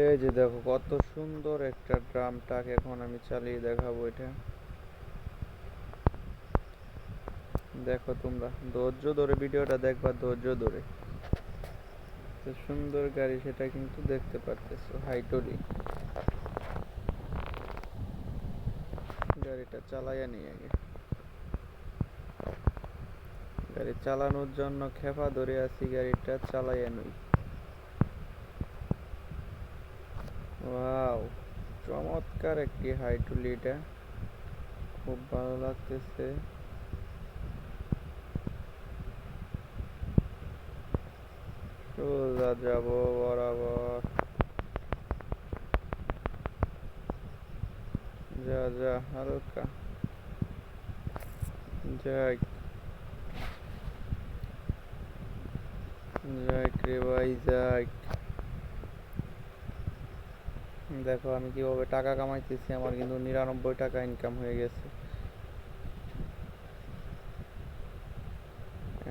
এই যে দেখো, কত সুন্দর একটা ড্রাম ট্রাক এখন আমি চালিয়ে দেখাবো এটা। দেখো তোমরা, ধৈর্য ধরে ভিডিওটা দেখবা, ধৈর্য ধরে। সুন্দর গাড়ি, সেটা কিন্তু দেখতে পারতেছো হাইটলি গাড়িটা চালাইয়া নিই আগে। গাড়ি চালানোর জন্য খেপা ধরে আছি, গাড়িটা চালাইয়া নই। ওয়াও চমৎকার একটি হাইটুলি এটা খুব ভালো লাগতেছে। সোজা যাব বরাবর। যা যা, হালকা। যাই। যাই রে ভাই যাই। দেখো, আমি কীভাবে টাকা কামাইতেছি, আমার কিন্তু নিরানব্বই টাকা ইনকাম হয়ে গেছে।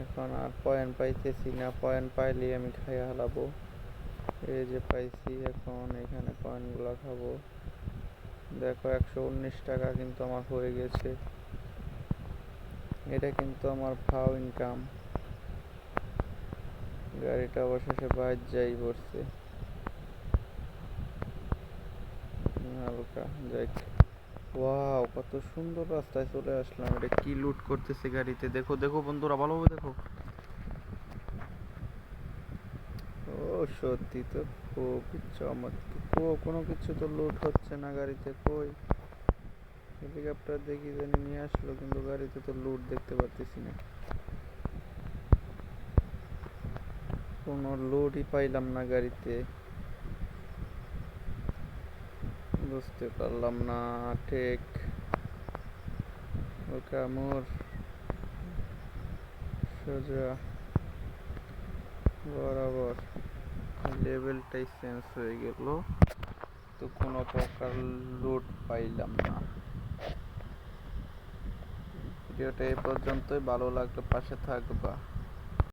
এখন আর পয়েন্ট পাইতেছি না পয়েন্ট পাইলেই আমি খাইয়া হালাবো। এই যে পাইছি, এখন এখানে পয়েন্টগুলো খাব। দেখো, একশো উনিশ টাকা কিন্তু আমার হয়ে গেছে। এটা কিন্তু আমার ভাও ইনকাম গাড়িটা অবশেষে বাইর যাই পড়ছে হালকা যাই ওয়াও, কত সুন্দর রাস্তায় চলে আসলাম। এটা কি লুট করতেছে গাড়িতে? দেখো দেখো বন্ধুরা, ভালোভাবে দেখো। ও, সত্যি তো খুবই চমৎকার কোনো কিছু তো লুট হচ্ছে না গাড়িতে, কই? হেলিকপ্টার দেখি জানি নিয়ে আসলো, কিন্তু গাড়িতে তো লুট দেখতে পারতেছি না। কোনো লুটই পাইলাম না গাড়িতে। বুঝতে পারলাম না, ঠিক। ওকে মোর সোজা। বরাবর। লেভেলটাই চেঞ্জ হয়ে গেল। তো কোনো প্রকার লোড পাইলাম না। ভিডিওটা এই পর্যন্তই, ভালো লাগলে পাশে থাকবা।